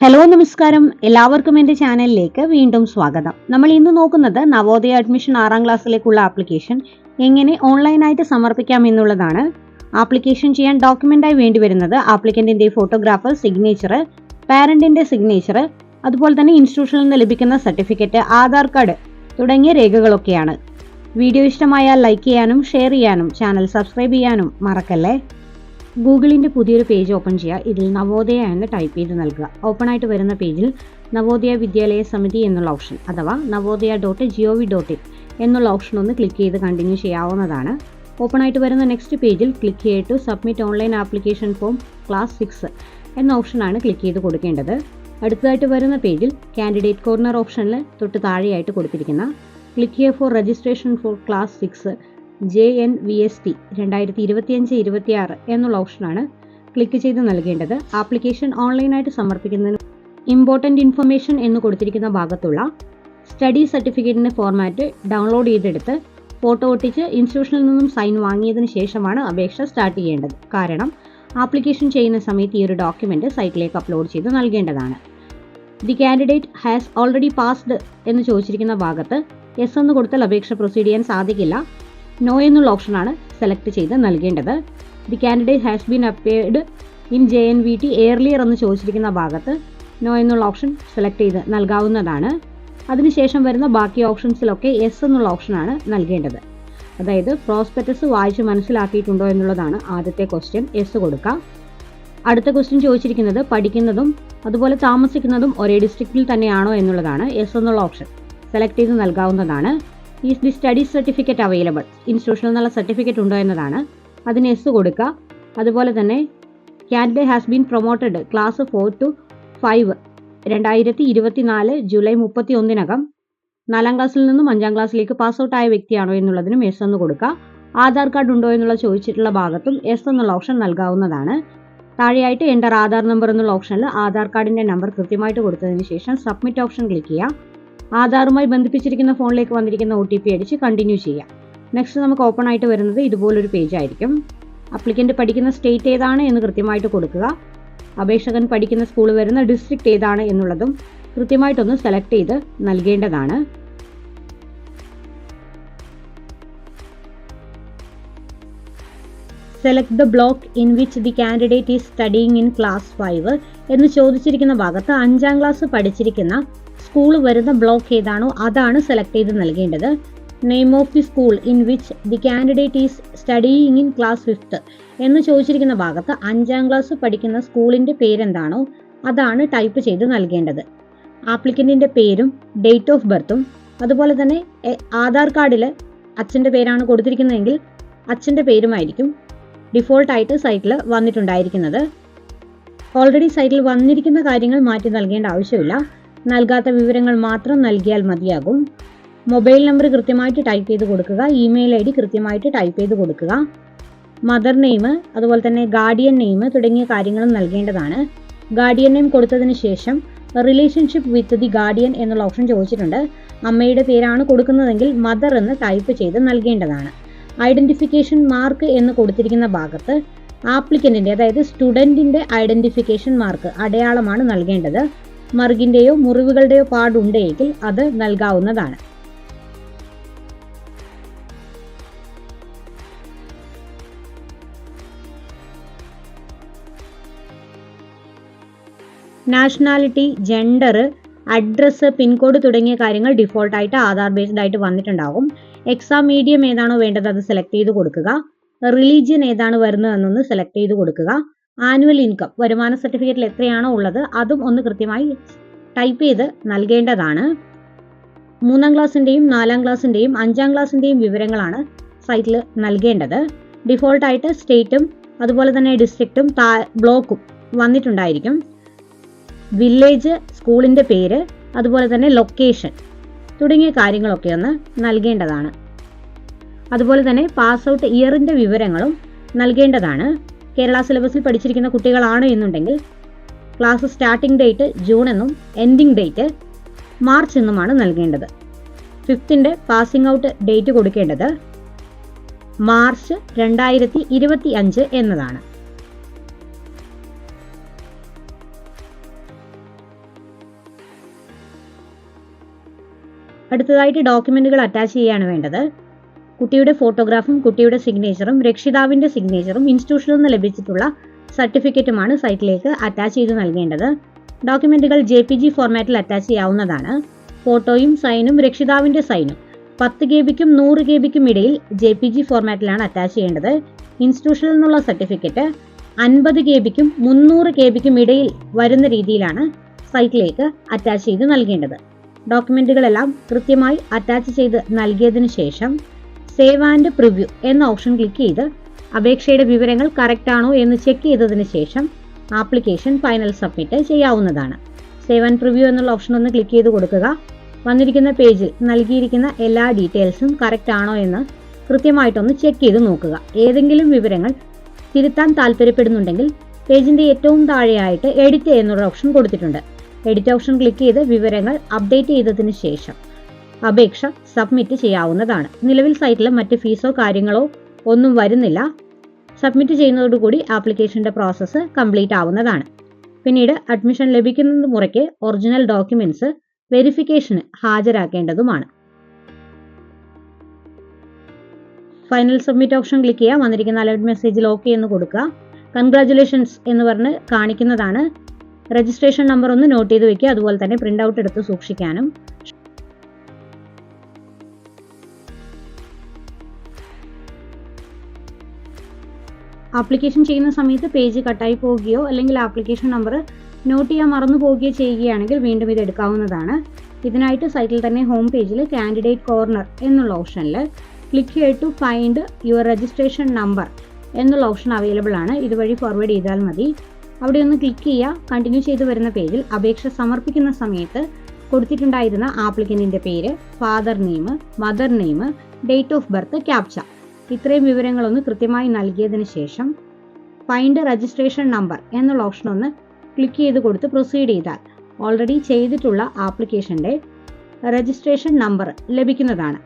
Hello നമസ്കാരം. എല്ലാവർക്കും എന്റെ ചാനലിലേക്ക് വീണ്ടും സ്വാഗതം. നമ്മൾ ഇന്ന് നോക്കുന്നത് നവോദയ അഡ്മിഷൻ ആറാം ക്ലാസ്സിലേക്കുള്ള ആപ്ലിക്കേഷൻ എങ്ങനെ ഓൺലൈനായിട്ട് സമർപ്പിക്കാം എന്നുള്ളതാണ്. ആപ്ലിക്കേഷൻ ചെയ്യാൻ ഡോക്യുമെന്റായി വേണ്ടി വരുന്നത് ആപ്ലിക്കന്റിന്റെ ഫോട്ടോഗ്രാഫ് സിഗ്നേച്ചർ പാരന്റിന്റെ സിഗ്നേച്ചർ അതുപോലെ തന്നെ ഇൻസ്റ്റിറ്റ്യൂഷനിൽ നിന്ന് ലഭിക്കുന്ന സർട്ടിഫിക്കറ്റ് ആധാർ കാർഡ് തുടങ്ങിയ രേഖകളൊക്കെയാണ്. വീഡിയോ ഇഷ്ടമായാൽ ലൈക്ക് ചെയ്യാനും ഷെയർ ചെയ്യാനും ചാനൽ സബ്സ്ക്രൈബ് ചെയ്യാനും മറക്കല്ലേ? ഗൂഗിളിന്റെ പുതിയൊരു പേജ് ഓപ്പൺ ചെയ്യുക. ഇതിൽ നവോദയ എന്ന് ടൈപ്പ് ചെയ്ത് നൽകുക. ഓപ്പൺ ആയിട്ട് വരുന്ന പേജിൽ നവോദയ വിദ്യാലയ സമിതി എന്നുള്ള ഓപ്ഷൻ അഥവാ Navodaya dot G O V dot in എന്നുള്ള ഓപ്ഷൻ ഒന്ന് ക്ലിക്ക് ചെയ്ത് കണ്ടിന്യൂ ചെയ്യാവുന്നതാണ്. ഓപ്പൺ ആയിട്ട് വരുന്ന നെക്സ്റ്റ് പേജിൽ ക്ലിക്ക് ചെയ്തിട്ട് submit online application form class six എന്ന ഓപ്ഷനാണ് ക്ലിക്ക് ചെയ്ത് കൊടുക്കേണ്ടത്. അടുത്തതായിട്ട് വരുന്ന പേജിൽ കാൻഡിഡേറ്റ് കോർണർ ഓപ്ഷനിൽ തൊട്ട് താഴെയായിട്ട് കൊടുത്തിരിക്കുന്ന click here for registration for class six J N V S T രണ്ടായിരത്തി ഇരുപത്തിയഞ്ച് ഇരുപത്തിയാറ് എന്നുള്ള ഓപ്ഷനാണ് ക്ലിക്ക് ചെയ്ത് നൽകേണ്ടത്. ആപ്ലിക്കേഷൻ ഓൺലൈനായിട്ട് സമർപ്പിക്കുന്നതിന് ഇമ്പോർട്ടന്റ് ഇൻഫർമേഷൻ എന്ന് കൊടുത്തിരിക്കുന്ന ഭാഗത്തുള്ള സ്റ്റഡി സർട്ടിഫിക്കറ്റിന്റെ ഫോർമാറ്റ് ഡൗൺലോഡ് ചെയ്തെടുത്ത് ഫോട്ടോ ഒട്ടിച്ച് ഇൻസ്റ്റിറ്റ്യൂഷനിൽ നിന്നും സൈൻ വാങ്ങിയതിന് ശേഷമാണ് അപേക്ഷ സ്റ്റാർട്ട് ചെയ്യേണ്ടത്. കാരണം ആപ്ലിക്കേഷൻ ചെയ്യുന്ന സമയത്ത് ഈ ഒരു ഡോക്യുമെന്റ് സൈറ്റിലേക്ക് അപ്ലോഡ് ചെയ്ത് നൽകേണ്ടതാണ്. The candidate has already passed എന്ന് ചോദിച്ചിരിക്കുന്ന ഭാഗത്ത് എസ് എന്ന് കൊടുത്താൽ അപേക്ഷ പ്രൊസീഡ് ചെയ്യാൻ സാധിക്കില്ല. നോ എന്നുള്ള ഓപ്ഷനാണ് സെലക്ട് ചെയ്ത് നൽകേണ്ടത്. The candidate has been appeared in J N V T earlier എന്ന് ചോദിച്ചിരിക്കുന്ന ഭാഗത്ത് നോ എന്നുള്ള ഓപ്ഷൻ സെലക്ട് ചെയ്ത് നൽകാവുന്നതാണ്. അതിനുശേഷം വരുന്ന ബാക്കി ഓപ്ഷൻസിലൊക്കെ എസ് എന്നുള്ള ഓപ്ഷനാണ് നൽകേണ്ടത്. അതായത് പ്രോസ്പെക്ടസ് വായിച്ച് മനസ്സിലാക്കിയിട്ടുണ്ടോ എന്നുള്ളതാണ് ആദ്യത്തെ ക്വസ്റ്റ്യൻ എസ് കൊടുക്കാം. അടുത്ത ക്വസ്റ്റ്യൻ ചോദിച്ചിരിക്കുന്നത് പഠിക്കുന്നതും അതുപോലെ താമസിക്കുന്നതും ഒരേ ഡിസ്ട്രിക്റ്റിൽ തന്നെയാണോ എന്നുള്ളതാണ്. എസ് എന്നുള്ള ഓപ്ഷൻ സെലക്ട് ചെയ്ത് നൽകാവുന്നതാണ്. Is the study certificate available ഇൻസ്റ്റിറ്റ്യൂഷനിൽ നിന്നുള്ള സർട്ടിഫിക്കറ്റ് ഉണ്ടോ എന്നതാണ്. അതിന് എസ് കൊടുക്കുക. അതുപോലെ തന്നെ candidate has been promoted class four to five രണ്ടായിരത്തി ഇരുപത്തി നാല് ജൂലൈ മുപ്പത്തി ഒന്നിനകം നാലാം ക്ലാസ്സിൽ നിന്നും അഞ്ചാം ക്ലാസ്സിലേക്ക് പാസ് ഔട്ട് ആയ വ്യക്തിയാണോ എന്നുള്ളതിനും എസ് എന്ന് കൊടുക്കുക. ആധാർ കാർഡ് ഉണ്ടോ എന്നുള്ള ചോദിച്ചിട്ടുള്ള ഭാഗത്തും എസ് എന്നുള്ള ഓപ്ഷൻ നൽകാവുന്നതാണ്. താഴെയായിട്ട് എന്റർ ആധാർ നമ്പർ എന്നുള്ള ഓപ്ഷനിൽ ആധാർ കാർഡിന്റെ നമ്പർ കൃത്യമായിട്ട് കൊടുത്തതിന് ശേഷം സബ്മിറ്റ് ഓപ്ഷൻ ക്ലിക്ക് ചെയ്യുക. ആധാറുമായി ബന്ധിപ്പിച്ചിരിക്കുന്ന ഫോണിലേക്ക് വന്നിരിക്കുന്ന ഒ ടി പി അടിച്ച് കണ്ടിന്യൂ ചെയ്യാം. നെക്സ്റ്റ് നമുക്ക് ഓപ്പൺ ആയിട്ട് വരുന്നത് ഇതുപോലൊരു പേജ് ആയിരിക്കും. അപ്ലിക്കന്റ് പഠിക്കുന്ന സ്റ്റേറ്റ് ഏതാണ് എന്ന് കൃത്യമായിട്ട് കൊടുക്കുക. അപേക്ഷകൻ പഠിക്കുന്ന സ്കൂൾ വരുന്ന ഡിസ്ട്രിക്റ്റ് ഏതാണ് എന്നുള്ളതും കൃത്യമായിട്ടൊന്ന് സെലക്ട് ചെയ്ത് നൽകേണ്ടതാണ്. Select the block in which the candidate is studying in class five എന്ന് ചോദിച്ചിരിക്കുന്ന ഭാഗത്ത് അഞ്ചാം ക്ലാസ് പഠിച്ചിരിക്കുന്ന സ്കൂൾ വരുന്ന ബ്ലോക്ക് ഏതാണോ അതാണ് സെലക്ട് ചെയ്ത് നൽകേണ്ടത്. Name of the school in which the candidate is studying in class fifth എന്ന് ചോദിച്ചിരിക്കുന്ന ഭാഗത്ത് അഞ്ചാം ക്ലാസ് പഠിക്കുന്ന സ്കൂളിന്റെ പേരെന്താണോ അതാണ് ടൈപ്പ് ചെയ്ത് നൽകേണ്ടത്. ആപ്ലിക്കന്റിന്റെ പേരും ഡേറ്റ് ഓഫ് ബർത്തും അതുപോലെ തന്നെ ആധാർ കാർഡിൽ അച്ഛന്റെ പേരാണ് കൊടുത്തിരിക്കുന്നതെങ്കിൽ അച്ഛന്റെ പേരുമായിരിക്കും. ഡിഫോൾട്ടായിട്ട് സൈറ്റിൽ വന്നിട്ടുണ്ടായിരിക്കുന്നത്. ഓൾറെഡി സൈറ്റിൽ വന്നിരിക്കുന്ന കാര്യങ്ങൾ മാറ്റി നൽകേണ്ട ആവശ്യമില്ല. നൽകാത്ത വിവരങ്ങൾ മാത്രം നൽകിയാൽ മതിയാകും. മൊബൈൽ നമ്പർ കൃത്യമായിട്ട് ടൈപ്പ് ചെയ്ത് കൊടുക്കുക. ഇമെയിൽ ഐ ഡി കൃത്യമായിട്ട് ടൈപ്പ് ചെയ്ത് കൊടുക്കുക. മദർ നെയിം അതുപോലെ തന്നെ ഗാർഡിയൻ നെയിം തുടങ്ങിയ കാര്യങ്ങളും നൽകേണ്ടതാണ്. ഗാർഡിയൻ നെയിം കൊടുത്തതിന് ശേഷം റിലേഷൻഷിപ്പ് വിത്ത് ദി ഗാർഡിയൻ എന്നുള്ള ഓപ്ഷൻ ചോദിച്ചിട്ടുണ്ട്. അമ്മയുടെ പേരാണ് കൊടുക്കുന്നതെങ്കിൽ മദർ എന്ന് ടൈപ്പ് ചെയ്ത് നൽകേണ്ടതാണ്. ഐഡന്റിഫിക്കേഷൻ മാർക്ക് എന്ന് കൊടുത്തിരിക്കുന്ന ഭാഗത്ത് ആപ്ലിക്കന്റിന്റെ അതായത് സ്റ്റുഡന്റിന്റെ ഐഡന്റിഫിക്കേഷൻ മാർക്ക് അടയാളമാണ് നൽകേണ്ടത്. മറുകിന്റെയോ മുറിവുകളുടെയോ പാടുണ്ടെങ്കിൽ അത് നൽകാവുന്നതാണ്. നാഷണാലിറ്റി ജെൻഡർ അഡ്രസ്സ് പിൻകോഡ് തുടങ്ങിയ കാര്യങ്ങൾ ഡിഫോൾട്ടായിട്ട് ആധാർ ബേസ്ഡ് ആയിട്ട് വന്നിട്ടുണ്ടാകും എക്സാം മീഡിയം ഏതാണോ വേണ്ടത് അത് സെലക്ട് ചെയ്ത് കൊടുക്കുക. റിലീജിയൻ ഏതാണ് വരുന്നതെന്നൊന്ന് സെലക്ട് ചെയ്ത് കൊടുക്കുക. ആനുവൽ ഇൻകം വരുമാന സർട്ടിഫിക്കറ്റിൽ എത്രയാണോ ഉള്ളത് അതും ഒന്ന് കൃത്യമായി ടൈപ്പ് ചെയ്ത് നൽകേണ്ടതാണ്. മൂന്നാം ക്ലാസ്സിന്റെയും നാലാം ക്ലാസ്സിന്റെയും അഞ്ചാം ക്ലാസ്സിന്റെയും വിവരങ്ങളാണ് സൈറ്റിൽ നൽകേണ്ടത്. ഡിഫോൾട്ടായിട്ട് സ്റ്റേറ്റും അതുപോലെ തന്നെ ഡിസ്ട്രിക്റ്റും ബ്ലോക്കും വന്നിട്ടുണ്ടായിരിക്കും. വില്ലേജ് സ്കൂളിന്റെ പേര് അതുപോലെ തന്നെ ലൊക്കേഷൻ തുടങ്ങിയ കാര്യങ്ങളൊക്കെ ഒന്ന് നൽകേണ്ടതാണ്. അതുപോലെ തന്നെ പാസ് ഔട്ട് ഇയറിന്റെ വിവരങ്ങളും നൽകേണ്ടതാണ്. കേരള സിലബസിൽ പഠിച്ചിരിക്കുന്ന കുട്ടികളാണ് എന്നുണ്ടെങ്കിൽ ക്ലാസ് സ്റ്റാർട്ടിംഗ് ഡേറ്റ് ജൂൺ എന്നും എൻഡിംഗ് ഡേറ്റ് മാർച്ച് എന്നുമാണ് നൽകേണ്ടത്. ഫിഫ്തിന്റെ പാസിംഗ് ഔട്ട് ഡേറ്റ് കൊടുക്കേണ്ടത് മാർച്ച് രണ്ടായിരത്തി ഇരുപത്തി അഞ്ച് എന്നതാണ്. അടുത്തതായിട്ട് ഡോക്യുമെന്റുകൾ അറ്റാച്ച് ചെയ്യാണ് വേണ്ടത്. കുട്ടിയുടെ ഫോട്ടോഗ്രാഫും കുട്ടിയുടെ സിഗ്നേച്ചറും രക്ഷിതാവിന്റെ സിഗ്നേച്ചറും ഇൻസ്റ്റിറ്റ്യൂഷനിൽ നിന്ന് ലഭിച്ചിട്ടുള്ള സർട്ടിഫിക്കറ്റുമാണ് സൈറ്റിലേക്ക് അറ്റാച്ച് ചെയ്ത് നൽകേണ്ടത്. ഡോക്യുമെന്റുകൾ ജെ പി ജി ഫോർമാറ്റിൽ അറ്റാച്ച് ചെയ്യാവുന്നതാണ്. ഫോട്ടോയും സൈനും രക്ഷിതാവിന്റെ സൈനും പത്ത് കെ ബിക്കും നൂറ് കെ ബിക്കും ഇടയിൽ ജെ പി ജി ഫോർമാറ്റിലാണ് അറ്റാച്ച് ചെയ്യേണ്ടത്. ഇൻസ്റ്റിറ്റ്യൂഷനിൽ നിന്നുള്ള സർട്ടിഫിക്കറ്റ് അൻപത് കെ ബിക്കും മുന്നൂറ് കെ ബിക്കും ഇടയിൽ വരുന്ന രീതിയിലാണ് സൈറ്റിലേക്ക് അറ്റാച്ച് ചെയ്ത് നൽകേണ്ടത്. ഡോക്യുമെന്റുകളെല്ലാം കൃത്യമായി അറ്റാച്ച് ചെയ്ത് നൽകിയതിനു ശേഷം സേവ് ആൻഡ് പ്രിവ്യൂ എന്ന ഓപ്ഷൻ ക്ലിക്ക് ചെയ്ത് അപേക്ഷയുടെ വിവരങ്ങൾ കറക്റ്റ് ആണോ എന്ന് ചെക്ക് ചെയ്തതിന് ശേഷം ആപ്ലിക്കേഷൻ ഫൈനൽ സബ്മിറ്റ് ചെയ്യാവുന്നതാണ്. സേവ് ആൻഡ് പ്രിവ്യൂ എന്നുള്ള ഓപ്ഷൻ ഒന്ന് ക്ലിക്ക് ചെയ്ത് കൊടുക്കുക. വന്നിരിക്കുന്ന പേജിൽ നൽകിയിരിക്കുന്ന എല്ലാ ഡീറ്റെയിൽസും കറക്റ്റ് ആണോ എന്ന് കൃത്യമായിട്ടൊന്ന് ചെക്ക് ചെയ്ത് നോക്കുക. ഏതെങ്കിലും വിവരങ്ങൾ തിരുത്താൻ താല്പര്യപ്പെടുന്നുണ്ടെങ്കിൽ പേജിന്റെ ഏറ്റവും താഴെയായിട്ട് എഡിറ്റ് എന്നുള്ള ഓപ്ഷൻ കൊടുത്തിട്ടുണ്ട്. എഡിറ്റ് ഓപ്ഷൻ ക്ലിക്ക് ചെയ്ത് വിവരങ്ങൾ അപ്ഡേറ്റ് ചെയ്തതിന് ശേഷം അപേക്ഷ സബ്മിറ്റ് ചെയ്യാവുന്നതാണ്. നിലവിൽ സൈറ്റിൽ മറ്റ് ഫീസോ കാര്യങ്ങളോ ഒന്നും വരുന്നില്ല. സബ്മിറ്റ് ചെയ്യുന്നതോടുകൂടി ആപ്ലിക്കേഷന്റെ പ്രോസസ്സ് കംപ്ലീറ്റ് ആവുന്നതാണ്. പിന്നീട് അഡ്മിഷൻ ലഭിക്കുന്നത് മുറയ്ക്ക് ഒറിജിനൽ ഡോക്യുമെന്റ്സ് വെരിഫിക്കേഷന് ഹാജരാക്കേണ്ടതുമാണ്. ഫൈനൽ സബ്മിറ്റ് ഓപ്ഷൻ ക്ലിക്ക് ചെയ്യുക വന്നിരിക്കുന്ന അലേർട്ട് മെസ്സേജിൽ ഓക്കെ എന്ന് കൊടുക്കുക. കൺഗ്രാറ്റുലേഷൻസ് എന്ന് പറഞ്ഞ് കാണിക്കുന്നതാണ്. രജിസ്ട്രേഷൻ നമ്പർ ഒന്ന് നോട്ട് ചെയ്ത് വെക്കുക. അതുപോലെ തന്നെ പ്രിന്റ് ഔട്ട് എടുത്ത് സൂക്ഷിക്കാനും. ആപ്ലിക്കേഷൻ ചെയ്യുന്ന സമയത്ത് പേജ് കട്ടായി പോവുകയോ അല്ലെങ്കിൽ ആപ്ലിക്കേഷൻ നമ്പർ നോട്ട് ചെയ്യാൻ മറന്നു പോവുകയോ ചെയ്യുകയാണെങ്കിൽ വീണ്ടും ഇത് എടുക്കാവുന്നതാണ്. ഇതിനായിട്ട് സൈറ്റിൽ തന്നെ ഹോം പേജിൽ കാൻഡിഡേറ്റ് കോർണർ എന്നുള്ള ഓപ്ഷനിൽ ക്ലിക്ക് ചെയ്ത് to find your registration number എന്നുള്ള ഓപ്ഷൻ അവൈലബിൾ ആണ്. ഇതുവഴി ഫോർവേഡ് ചെയ്താൽ മതി. അവിടെ ഒന്ന് ക്ലിക്ക് ചെയ്യുക. കണ്ടിന്യൂ ചെയ്തു വരുന്ന പേജിൽ അപേക്ഷ സമർപ്പിക്കുന്ന സമയത്ത് കൊടുത്തിട്ടുണ്ടായിരുന്ന ആപ്ലിക്കന്റിന്റെ പേര് father name mother name date of birth captcha ഇത്രയും വിവരങ്ങളൊന്ന് കൃത്യമായി നൽകിയതിന് ശേഷം ഫൈൻഡ് രജിസ്ട്രേഷൻ നമ്പർ എന്നുള്ള ഓപ്ഷൻ ഒന്ന് ക്ലിക്ക് ചെയ്ത് കൊടുത്ത് പ്രൊസീഡ് ചെയ്താൽ ഓൾറെഡി ചെയ്തിട്ടുള്ള ആപ്ലിക്കേഷന്റെ രജിസ്ട്രേഷൻ നമ്പർ ലഭിക്കുന്നതാണ്.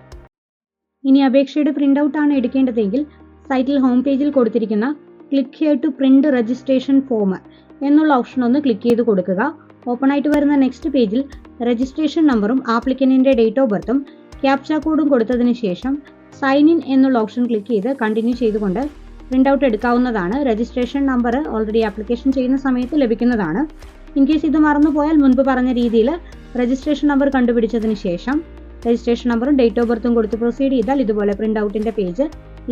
ഇനി അപേക്ഷയുടെ പ്രിന്റ് ഔട്ട് ആണ് എടുക്കേണ്ടതെങ്കിൽ സൈറ്റിൽ ഹോം പേജിൽ കൊടുത്തിരിക്കുന്ന click here to print registration form എന്നുള്ള ഓപ്ഷൻ ഒന്ന് ക്ലിക്ക് ചെയ്ത് കൊടുക്കുക. ഓപ്പൺ ആയിട്ട് വരുന്ന നെക്സ്റ്റ് പേജിൽ രജിസ്ട്രേഷൻ നമ്പറും ആപ്ലിക്കന്റിന്റെ ഡേറ്റ് ഓഫ് ബർത്തും ക്യാപ്ച കോഡും കൊടുത്തതിന് ശേഷം സൈൻ ഇൻ എന്നുള്ള ഓപ്ഷൻ ക്ലിക്ക് ചെയ്ത് കണ്ടിന്യൂ ചെയ്തുകൊണ്ട് പ്രിന്റ് ഔട്ട് എടുക്കാവുന്നതാണ്. രജിസ്ട്രേഷൻ നമ്പർ ഓൾറെഡി ആപ്ലിക്കേഷൻ ചെയ്യുന്ന സമയത്ത് ലഭിക്കുന്നതാണ്. ഇൻ കേസ് ഇത് മറന്നു പോയാൽ മുൻപ് പറഞ്ഞ രീതിയിൽ രജിസ്ട്രേഷൻ നമ്പർ കണ്ടുപിടിച്ചതിന് ശേഷം രജിസ്ട്രേഷൻ നമ്പറും ഡേറ്റ് ഓഫ് ബർത്തും കൊടുത്ത് പ്രൊസീഡ് ചെയ്താൽ ഇതുപോലെ പ്രിന്റ് ഔട്ടിന്റെ പേജ്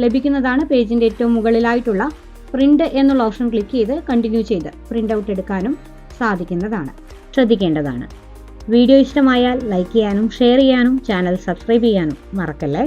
ലഭിക്കുന്നതാണ് പേജിന്റെ ഏറ്റവും മുകളിലായിട്ടുള്ള പ്രിന്റ് എന്നുള്ള ഓപ്ഷൻ ക്ലിക്ക് ചെയ്ത് കണ്ടിന്യൂ ചെയ്ത് പ്രിന്റ് ഔട്ട് എടുക്കാനും സാധിക്കുന്നതാണ്. ശ്രദ്ധിക്കേണ്ടതാണ്. വീഡിയോ ഇഷ്ടമായാൽ ലൈക്ക് ചെയ്യാനും ഷെയർ ചെയ്യാനും ചാനൽ സബ്സ്ക്രൈബ് ചെയ്യാനും മറക്കല്ലേ?